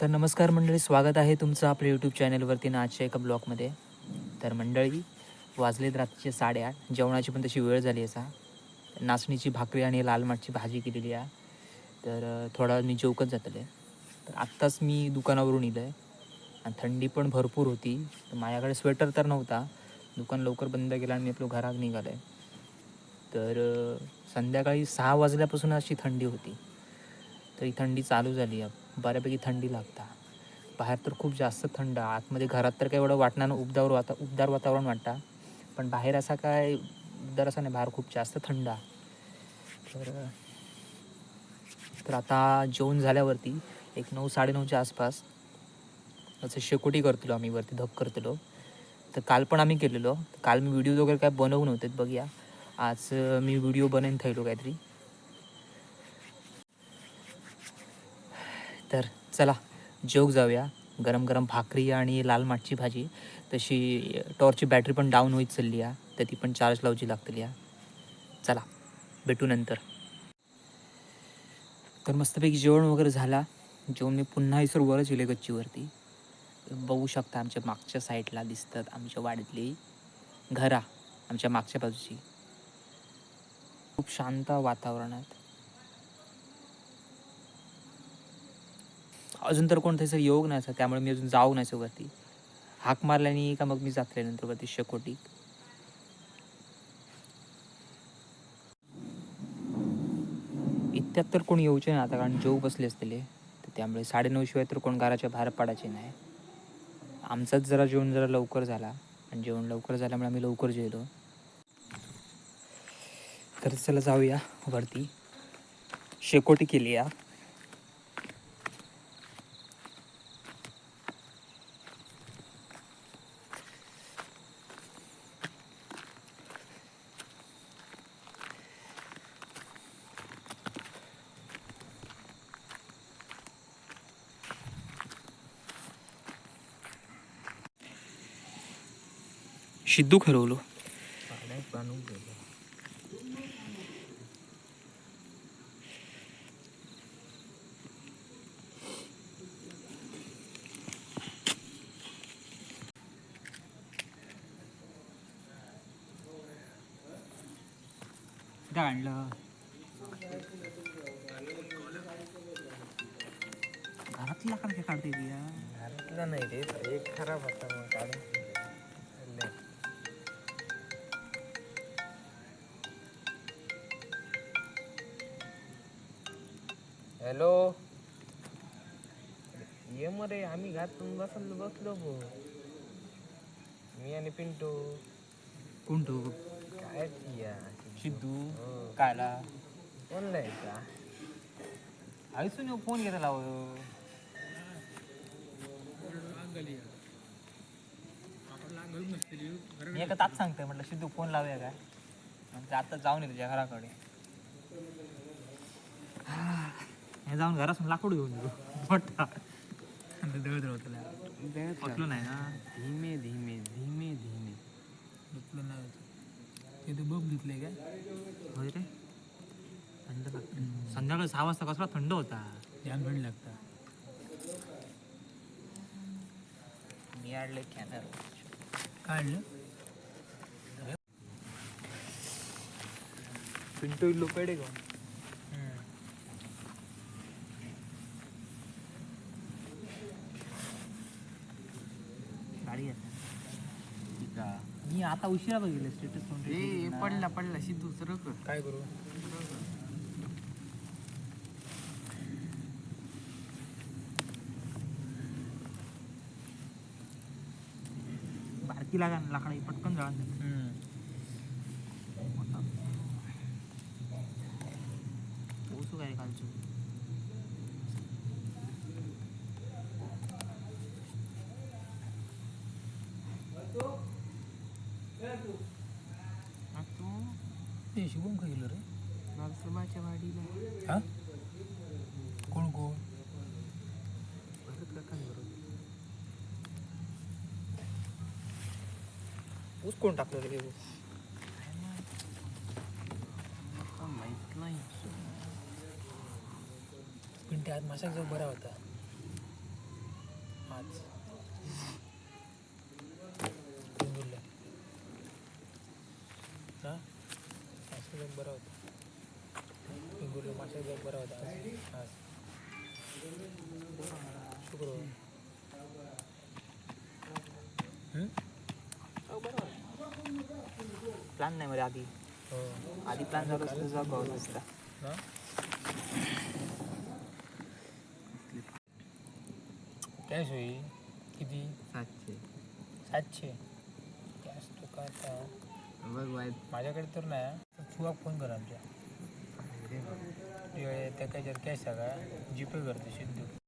तर नमस्कार मंडळी स्वागत आहे तुमचं आपल्या यूट्यूब चॅनलवरती ना आजच्या एका ब्लॉगमध्ये. तर मंडळी वाजलेत रात्रीचे साडेआठ जेवणाची पण तशी वेळ झाली आहे सा नाचणीची भाकरी आणि लाल माठची भाजी केलेली आहे. तर थोडा मी जेवकच जातले तर आत्ताच मी दुकानावरून इलं आहे आणि थंडी पण भरपूर होती. तर माझ्याकडे स्वेटर तर नव्हता. दुकान लवकर बंद केलं आणि मी आपलं घरात निघालं आहे तर संध्याकाळी सहा वाजल्यापासून अशी थंडी होती. तर ही थंडी चालू झाली आहे. बऱ्यापैकी थंडी लागता. बाहेर तर खूप जास्त थंड आहे. आतमध्ये घरात तर काही एवढं वाटणार उबदार वाता उबदार वातावरण वाटता. पण बाहेर असा काय उबदार असा नाही बाहेर खूप जास्त थंड आहे. तर तर आता जेवण झाल्यावरती एक नऊ साडेनऊच्या आसपास असं शेकोटी करतलो आम्ही वरती धप करतलो. तर काल पण आम्ही केलेलो. काल मी व्हिडिओ वगैरे काय बनवू नव्हते बघूया. आज मी व्हिडिओ बनवून थैलो काहीतरी. तर चला जोग जाऊया. गरम गरम भाकरी आणि लाल माठची भाजी. तशी टॉर्चची बॅटरी पण डाऊन होईत चालली आहे. तर ती पण चार्ज लावची लागतली आहे चला भेटू नंतर. तर मस्तपैकी जेवण वगैरे झाला. जेवण मी पुन्हा इसर वरच गेले गच्चीवरती. बघू शकता आमच्या मागच्या साईडला दिसतात आमच्या वाडीतली घरा आमच्या मागच्या बाजूची. खूप शांत वातावरणात अजून तर कोणता सर योग नाही सर त्यामुळे मी अजून जाऊ नाही वरती हाक मारल्याने का मग मी जातले नंतर वरती शेकोटी. इत्यात तर कोण येऊचे नाही आता कारण जेव बसले असलेले तर त्यामुळे साडेनऊ शिवाय तर कोण घराच्या बाहेर पडायचे नाही. आमचाच जरा जेवण जरा लवकर झाला. आणि जेवण लवकर झाल्यामुळे आम्ही लवकर जेवलो. तर चला जाऊया वरती. शेकोटी केली या. सिद्धू खरवलो. आणलं. घरातली काढते घरातला नाही रे एक खराब होता मग काढून. हॅलो? ये मरे आम्ही घातून बसलो बसलो भो. मी आणि पिंटू. कोण तो काय? या सिद्धू. हो. कायला कोणला आहे का आईसून फोन घेता लाव. मी एका तात सांगतोय म्हटलं सिद्धू फोन लावूया काय? म्हटलं आता जाऊन ये तुझ्या घराकडे. हे जाऊन घरासून लाकूड घेऊन येऊ. मोठा दळ दळ होतं पटलो नाही ना. धीमे धीमे धीमे धीमे. पटलो नाही. ते तू बघ घेतले काय. होय रे. थंड लागतं संध्याकाळी सहा वाजता कसला थंड होता. जाम थंड लागता. मी आणले कॅनर. काढलं. पिंटू इल्लू पेडे का गाडी आहे मी आता उशिरा बघितलं स्टेटस ए पडला पडला. सिद्धू कर. काय करू? बारकी लागा लाकडा पटकन जळा पोसू काय कालचो ते शुभम काय गेलो रे. नरसोबाच्या वाडीला. हा? कोण कोण भरत काकांबरोबर ऊस कोण टाकलं रे हे? माहीत नाही. आज माशाक जो बरा होता. आज. बरा होता. इंदूरला मासे जग बरा होता शुक्रवार. हम्म? प्लॅन नाही मध्ये आधी. हो. आधी प्लॅन झाला असतं तुझा पाऊस असता. काय सोयी किती? सातशे. सातशे. कॅश तो काय माझ्याकडे तर नाही सुहाग फोन कर आमच्या. त्या काय कॅश सगळा जीपे करते सिद्धू